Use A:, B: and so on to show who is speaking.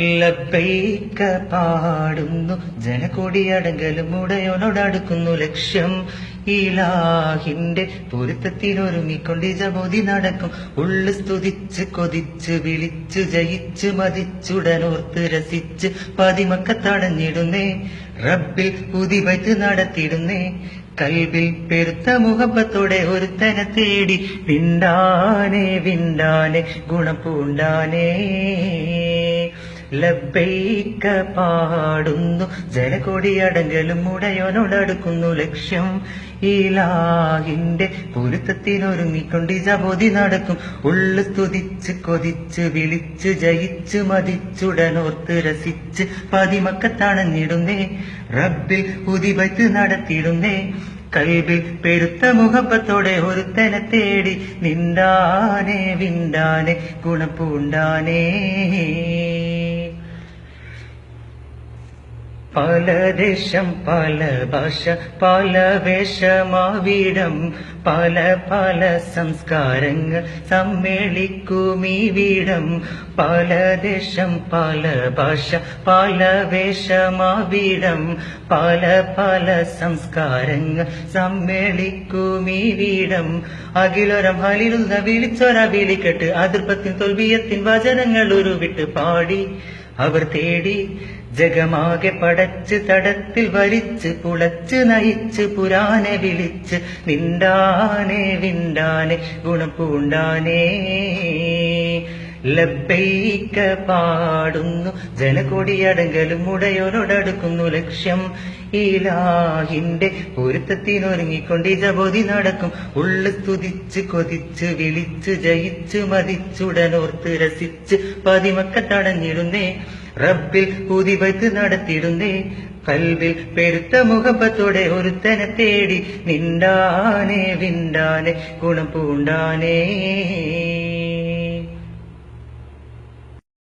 A: ലബൈക്ക പാടുന്നു. ജനകൊടിയടങ്കലും ഉടയോനോടടുക്കുന്നു ലക്ഷ്യം. ഇലാഹിന്റെ പൊരുത്തത്തിനൊരുങ്ങിക്കൊണ്ട് ജബോധി നടക്കും. ഉള്ളു സ്തുതിച്ച് കൊതിച്ച് വിളിച്ച് ജയിച്ച് മതിച്ചുടനോർത്ത് രസിച്ച് പതിമക്ക തടഞ്ഞിടുന്നേ റബ്ബിൽ പുതിവൈത്ത് നടത്തിടുന്നേ. കൽബിൽ പെരുത്ത മുഹബത്തോടെ ഒരുത്തനെ തേടി. വിണ്ടാനെ വിണ്ടാനെ ഗുണം പൂണ്ടാനേ. ലബൈക്ക പാടുന്നു. ജനകൊടിയടങ്കലും ഉടയോനോടടുക്കുന്നു ലക്ഷ്യം. ഇലാഹിന്റെ പൊരുത്തത്തിനൊരുങ്ങിക്കൊണ്ട് ജബോധി നടക്കും. ഉള്ളു സ്തുതിച്ച് കൊതിച്ച് വിളിച്ച് ജയിച്ച് മതിച്ചുടനോർത്ത് രസിച്ച് പതിമക്ക തണഞ്ഞിടുന്നേ റബ്ബിൽ ഉതിപത്ത് നടത്തിയിടുന്നേ. കൽബിൽ പെരുത്ത മുഖപ്പത്തോടെ ഒരുത്തനെ തേടി നിന്താനെ വിണ്ടാനെ ഗുണപ്പൂണ്ടാനേ പല ദേശം പല ഭാഷ പല വേഷമാവിടം പല പല സംസ്കാരങ്ങൾ സമ്മേളിക്കും ഈ വീടം. പല ദേശം പല ഭാഷ പല വേഷമാവിടം പല പല സംസ്കാരങ്ങൾ സമ്മേളിക്കും ഈ വീടം. അഖിലൊരം ഹലിലുള്ള വിളിച്ചൊര വിളിക്കെട്ട് അതിർപ്പത്തിൻ തോൽവിയത്തിൻ വചനങ്ങൾ ഉരുവിട്ട് പാടി. അവർ തേടി ജഗമാകെ പടച്ച് തടത്തിൽ വലിച്ച് പുളച്ച് നയിച്ച് പുരാനെ വിളിച്ച് നിണ്ടാനെ വിണ്ടാനെ ഗുണപൂണ്ടാനേ ലബൈക്ക പാടുന്നു. ജനകൊടിയടങ്കലും ഉടയോനോടടുക്കുന്നു ലക്ഷ്യം. ഇലാഹിന്റെ പൊരുത്തത്തിനൊരുങ്ങിക്കൊണ്ട് ജബോധി നടക്കും. ഉള്ളു സ്തുതിച്ച് കൊതിച്ച് വിളിച്ച് ജയിച്ച് മതിച്ചുടനോർത്ത് രസിച്ച് പതിമക്ക തടഞ്ഞിടുന്നേ റബ്ബിൽ പുതിവത്ത് നടത്തിടുന്നേ. കൽവിൽ പെരുത്ത മുഖപ്പത്തോടെ ഒരുത്തനെ തേടി. നിണ്ടാനെ വിണ്ടാനെ ഗുണം പൂണ്ടാനേ.